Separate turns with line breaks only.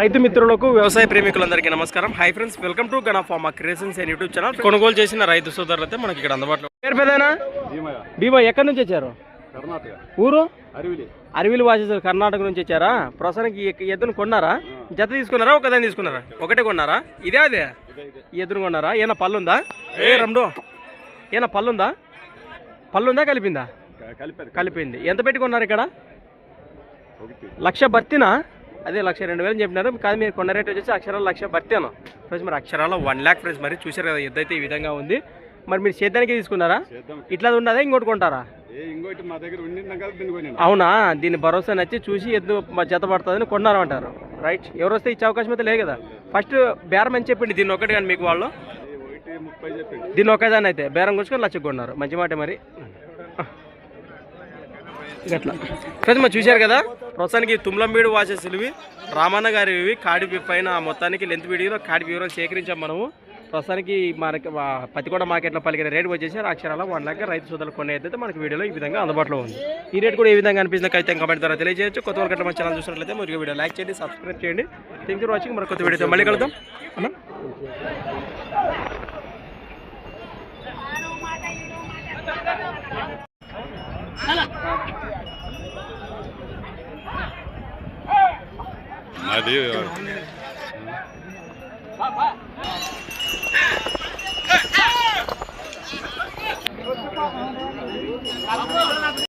రైతు మిత్రులకు వ్యవసాయ ప్రేమికులందరికీ నమస్కారం. Hi friends welcome to Gana farmer creations and YouTube channel కొనుగోలు చేసిన రైతు సోదరులు అయితే మనకి ఇక్కడ అందుబాటులో పేరు పెదనా భీమా ఎక్కడి నుంచి వచ్చారు?
కర్ణాటక.
ఊరు?
అరివిలి.
అరవిలు వాసేసారు కర్ణాటక నుంచి వచ్చారా? ప్రస్తుతానికి ఎద్దును కొన్నారా? జత తీసుకున్నారా? ఒకదాన్ని తీసుకున్నారా? ఒకటే కొన్నారా? ఇదే అదే? ఎద్దును కొన్నారా? ఏనా పళ్ళుందా? ఏ రమ్డు ఏనా పళ్ళుందా? పళ్ళుందా? కలిపిందా? కలిపింది. ఎంత పెట్టుకున్నారు ఇక్కడ? లక్ష భర్తీనా? అదే లక్ష రెండు వేలు చెప్పినారు. కాదు మీరు కొన్న రేట్ వచ్చేసి అక్షరాలు లక్ష భర్తీను ఫ్రెండ్స్ మరి అక్షరాలు వన్ ల్యాక్ ఫ్రెండ్స్ మరి చూశారు కదా ఎద్దు అయితే ఈ విధంగా ఉంది. మరి మీరు సేద్యానికి తీసుకున్నారా? ఇట్లా ఉన్నదా ఇంకోటి కొంటారా?
ఉండిందాం
అవునా? దీని భరోసా నచ్చి చూసి ఎద్దు మ- జత పడుతుందని కొన్నారు అంటారు రైట్ ఎవరు వస్తే ఇచ్చే అవకాశం అయితే లేదు కదా. ఫస్ట్ బేరం అని చెప్పిండి దీన్ని ఒకటి కానీ మీకు వాళ్ళు. దీన్ని ఒకేదాన్ని అయితే బేరం గుంచుకొని లచ్చకు కొన్నారు. మంచి మాట మరి. గట్లా ఫ్రెండ్స్ మరి చూశారు కదా? ప్రస్తుతానికి తుమ్లంబీడు వాచెస్ ఇవి రామన్న గారి ఇవి కాడి పైన మొత్తానికి లెంత్ వీడియోలో కాడి వివరాలు సేకరించాం మనము. ప్రస్తుతానికి మనకి వా- పత్తికొండ మార్కెట్లో పలికిన రేటు వచ్చేసి అక్షరాల వన్ లాక్ రైతు సోదరులు కొన్ని అయితే మనకి వీడియోలో ఈ విధంగా అందుబాటులో ఉంది. ఈ రేట్ కూడా ఏ విధంగా అనిపిస్తుంది అయితే కమెంట్ ద్వారా తెలియజేయచ్చు. కొత్త వాళ్ళకి మన ఛానల్ చూసినట్లయితే మరి వీడియో లైక్ చేయండి సబ్స్క్రైబ్ చేయండి. థ్యాంక్ యూ వాచింగ్ మరి కొత్త వీడియోతో మళ్ళీ కలుద్దాం. అన్న?
అది